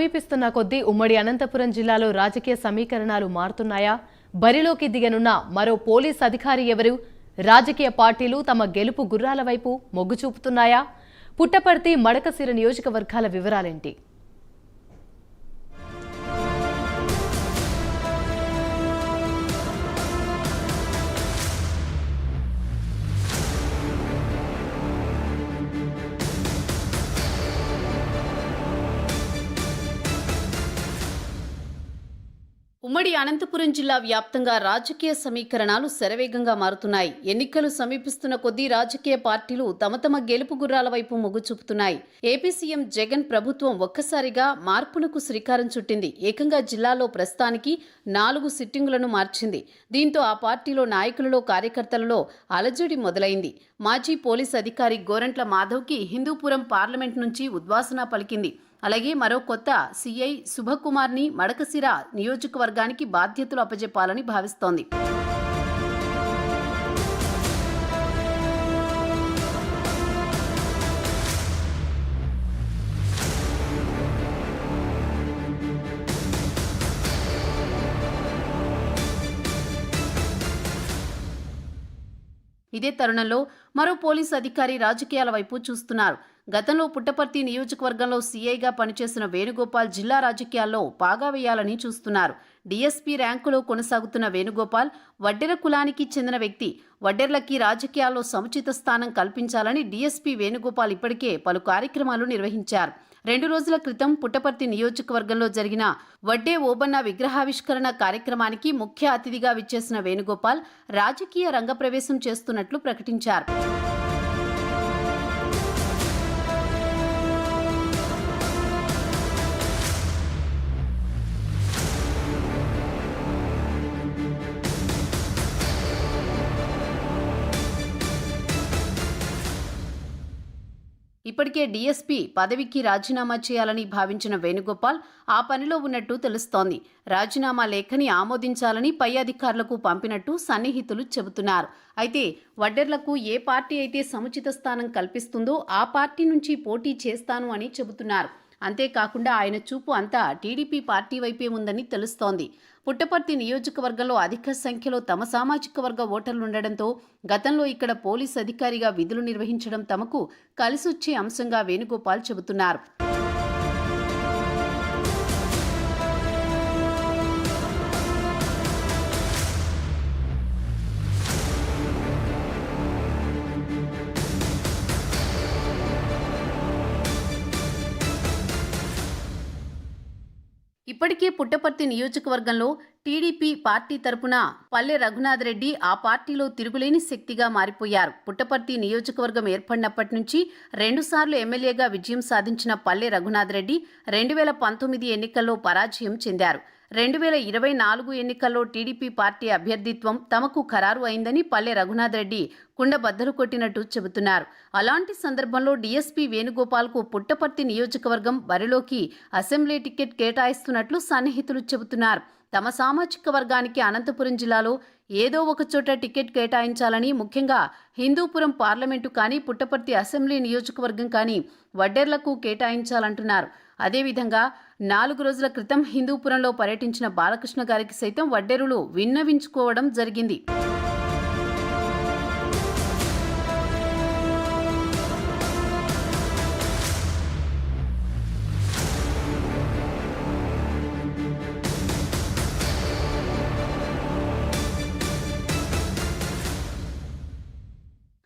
సమీపిస్తున్న కొద్దీ ఉమ్మడి అనంతపురం జిల్లాలో రాజకీయ సమీకరణాలు మారుతున్నాయా? బరిలోకి దిగనున్న మరో పోలీస్ అధికారి ఎవరు? రాజకీయ పార్టీలు తమ గెలుపు గుర్రాల వైపు మొగ్గు చూపుతున్నాయా? పుట్టపర్తి మడకసిర నియోజకవర్గాల వివరాలేంటి? ఉమ్మడి అనంతపురం జిల్లా వ్యాప్తంగా రాజకీయ సమీకరణాలు శరవేగంగా మారుతున్నాయి. ఎన్నికలు సమీపిస్తున్న కొద్దీ రాజకీయ పార్టీలు తమ తమ గెలుపు గుర్రాల వైపు మొగ్గు చూపుతున్నాయి. ఏపీ సీఎం జగన్ ప్రభుత్వం ఒక్కసారిగా మార్పునకు శ్రీకారం చుట్టింది. ఏకంగా జిల్లాలో ప్రస్తుతానికి నాలుగు సిట్టింగులను మార్చింది. దీంతో ఆ పార్టీలో నాయకులలో కార్యకర్తలలో అలజడి మొదలైంది. మాజీ పోలీస్ అధికారి గోరంట్ల మాధవ్కి హిందూపురం పార్లమెంట్ నుంచి ఉద్వాసన పలికింది. అలాగే మరో కొత్త సీఐ శుభకుమార్ని మడకసిర నియోజకవర్గానికి బాధ్యతలు అప్పజెప్పాలని భావిస్తోంది. ఇదే తరుణంలో మరో పోలీసు అధికారి రాజకీయాల వైపు చూస్తున్నారు. గతంలో పుట్టపర్తి నియోజకవర్గంలో సీఐగా పనిచేసిన వేణుగోపాల్ జిల్లా రాజకీయాల్లో పాగా వేయాలని చూస్తున్నారు. డీఎస్పీ ర్యాంకులో కొనసాగుతున్న వేణుగోపాల్ వడ్డెర కులానికి చెందిన వ్యక్తి వడ్డెర్లకి రాజకీయాల్లో సముచిత స్థానం కల్పించాలని డీఎస్పీ వేణుగోపాల్ ఇప్పటికే పలు కార్యక్రమాలు నిర్వహించారు. రెండు రోజుల క్రితం పుట్టపర్తి నియోజకవర్గంలో జరిగిన వడ్డే ఓబన్న విగ్రహావిష్కరణ కార్యక్రమానికి ముఖ్య అతిథిగా విచ్చేసిన వేణుగోపాల్ రాజకీయ రంగప్రవేశం చేస్తున్నట్లు ప్రకటించారు. ఇప్పటికే డీఎస్పీ పదవికి రాజీనామా చేయాలని భావించిన వేణుగోపాల్ ఆ పనిలో ఉన్నట్టు తెలుస్తోంది. రాజీనామా లేఖని ఆమోదించాలని పై అధికారులకు పంపినట్టు సన్నిహితులు చెబుతున్నారు. అయితే వడ్డెర్లకు ఏ పార్టీ అయితే సముచిత స్థానం కల్పిస్తుందో ఆ పార్టీ నుంచి పోటీ చేస్తాను అని చెబుతున్నారు. అంతేకాకుండా ఆయన చూపు అంతా టీడీపీ పార్టీ వైపే ఉందని తెలుస్తోంది. పుట్టపర్తి నియోజకవర్గంలో అధిక సంఖ్యలో తమ సామాజిక వర్గ ఓటర్లు ఉండడంతో గతంలో ఇక్కడ పోలీస్ అధికారిగా విధులు నిర్వహించడం తమకు కలిసొచ్చే అంశంగా వేణుగోపాల్ చెబుతున్నారు. ఇప్పటికే పుట్టపర్తి నియోజకవర్గంలో టీడీపీ పార్టీ తరపున పల్లె రఘునాథ్ రెడ్డి ఆ పార్టీలో తిరుగులేని శక్తిగా మారిపోయారు. పుట్టపర్తి నియోజకవర్గం ఏర్పడినప్పటి నుంచి రెండుసార్లు ఎమ్మెల్యేగా విజయం సాధించిన పల్లె రఘునాథ్ రెడ్డి రెండు వేల పంతొమ్మిది ఎన్నికల్లో పరాజయం చెందారు. రెండు వేల ఇరవై నాలుగు ఎన్నికల్లో టీడీపీ పార్టీ అభ్యర్థిత్వం తమకు ఖరారు అయిందని పల్లె రఘునాథ్ రెడ్డి కుండబద్దలు కొట్టినట్టు చెబుతున్నారు. అలాంటి సందర్భంలో డీఎస్పీ వేణుగోపాల్కు పుట్టపర్తి నియోజకవర్గం బరిలోకి అసెంబ్లీ టికెట్ కేటాయిస్తున్నట్లు సన్నిహితులు చెబుతున్నారు. తమ సామాజిక వర్గానికి అనంతపురం జిల్లాలో ఏదో ఒకచోట టికెట్ కేటాయించాలని ముఖ్యంగా హిందూపురం పార్లమెంటు కానీ పుట్టపర్తి అసెంబ్లీ నియోజకవర్గం కానీ వడ్డెర్లకు కేటాయించాలంటున్నారు. అదేవిధంగా నాలుగు రోజుల క్రితం హిందూపురంలో పర్యటించిన బాలకృష్ణ గారికి సైతం వడ్డెరులు విన్నవించుకోవడం జరిగింది.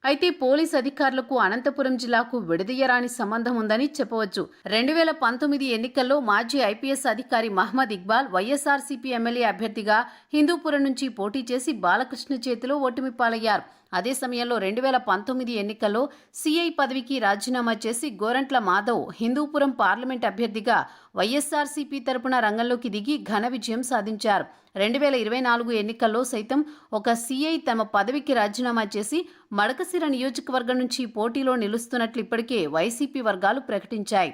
అయితే పోలీస్ అధికారులకు అనంతపురం జిల్లాకు విడదీయరాని సంబంధం ఉందని చెప్పవచ్చు. రెండు వేల పంతొమ్మిది ఎన్నికల్లో మాజీ ఐపీఎస్ అధికారి మహమ్మద్ ఇక్బాల్ వైఎస్ఆర్సీపీ ఎమ్మెల్యే అభ్యర్థిగా హిందూపురం నుంచి పోటీ చేసి బాలకృష్ణ చేతిలో ఓటమి పాలయ్యారు అదే సమయంలో రెండు వేల పంతొమ్మిది ఎన్నికల్లో సీఐ పదవికి రాజీనామా చేసి గోరంట్ల మాధవ్ హిందూపురం పార్లమెంట్ అభ్యర్థిగా వైఎస్ఆర్సీపీ తరపున రంగంలోకి దిగి ఘన విజయం సాధించారు. రెండు వేల ఇరవై నాలుగు ఎన్నికల్లో సైతం ఒక సీఐ తమ పదవికి రాజీనామా చేసి మడకసిర నియోజకవర్గం నుంచి పోటీలో నిలుస్తున్నట్లు ఇప్పటికే వైసీపీ వర్గాలు ప్రకటించాయి.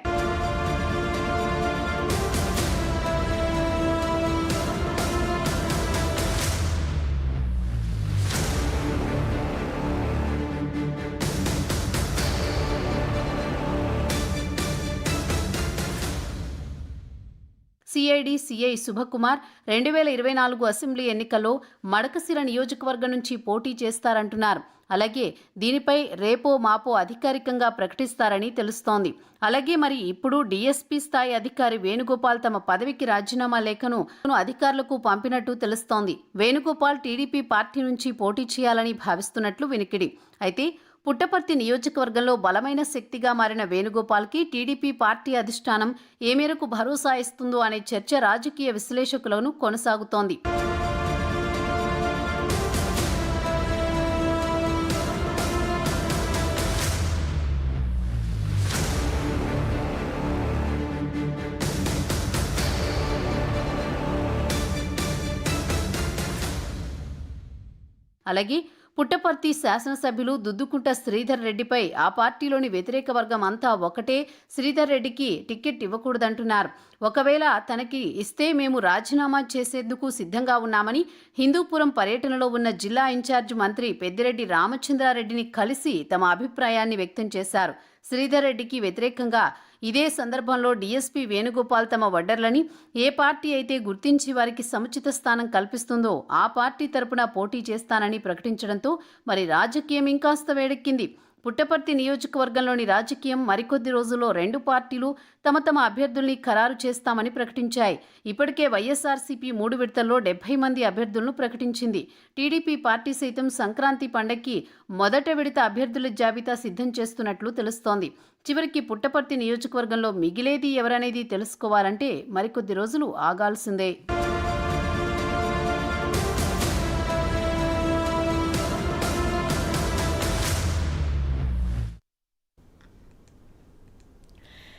సిఐడి సిఐ శుభకుమార్ రెండు వేల ఇరవై నాలుగు అసెంబ్లీ ఎన్నికల్లో మడకసిర నియోజకవర్గం నుంచి పోటీ చేస్తారంటున్నారు. అలాగే దీనిపై రేపో మాపో అధికారికంగా ప్రకటిస్తారని తెలుస్తోంది. అలాగే మరి ఇప్పుడు డీఎస్పీ స్థాయి అధికారి వేణుగోపాల్ తమ పదవికి రాజీనామా లేఖను అధికారులకు పంపినట్టు తెలుస్తోంది. వేణుగోపాల్ టీడీపీ పార్టీ నుంచి పోటీ చేయాలని భావిస్తున్నట్లు వినికిడి. అయితే పుట్టపర్తి నియోజకవర్గంలో బలమైన శక్తిగా మారిన వేణుగోపాల్కి టీడీపీ పార్టీ అధిష్టానం ఏ మేరకు భరోసా ఇస్తుందో అనే చర్చ రాజకీయ విశ్లేషకులను కొనసాగుతోంది. అలాగే పుట్టపర్తి శాసనసభ్యులు దుద్దుకుంట శ్రీధర్ రెడ్డిపై ఆ పార్టీలోని వ్యతిరేక వర్గం అంతా ఒకటే. శ్రీధర్ రెడ్డికి టికెట్ ఇవ్వకూడదంటున్నారు. ఒకవేళ తనకి ఇస్తే మేము రాజీనామా చేసేందుకు సిద్ధంగా ఉన్నామని హిందూపురం పర్యటనలో ఉన్న జిల్లా ఇన్ఛార్జ్ మంత్రి పెద్దిరెడ్డి రామచంద్రారెడ్డిని కలిసి తమ అభిప్రాయాన్ని వ్యక్తం చేశారు. శ్రీధర్ రెడ్డికి వ్యతిరేకంగా ఇదే సందర్భంలో డీఎస్పీ వేణుగోపాల్ తమ వడ్డర్లని ఏ పార్టీ అయితే గుర్తించి వారికి సముచిత స్థానం కల్పిస్తుందో ఆ పార్టీ తరపున పోటీ చేస్తానని ప్రకటించడంతో మరి రాజకీయం ఇంకాస్త వేడెక్కింది. పుట్టపర్తి నియోజకవర్గంలోని రాజకీయం మరికొద్ది రోజుల్లో రెండు పార్టీలు తమ తమ అభ్యర్థుల్ని ఖరారు చేస్తామని ప్రకటించాయి. ఇప్పటికే వైఎస్ఆర్సీపీ మూడు విడతల్లో డెబ్బై మంది అభ్యర్థులను ప్రకటించింది. టీడీపీ పార్టీ సైతం సంక్రాంతి పండక్కి మొదట విడత అభ్యర్థుల జాబితా సిద్ధం చేస్తున్నట్లు తెలుస్తోంది. చివరికి పుట్టపర్తి నియోజకవర్గంలో మిగిలేది ఎవరనేది తెలుసుకోవాలంటే మరికొద్ది రోజులు ఆగాల్సిందే.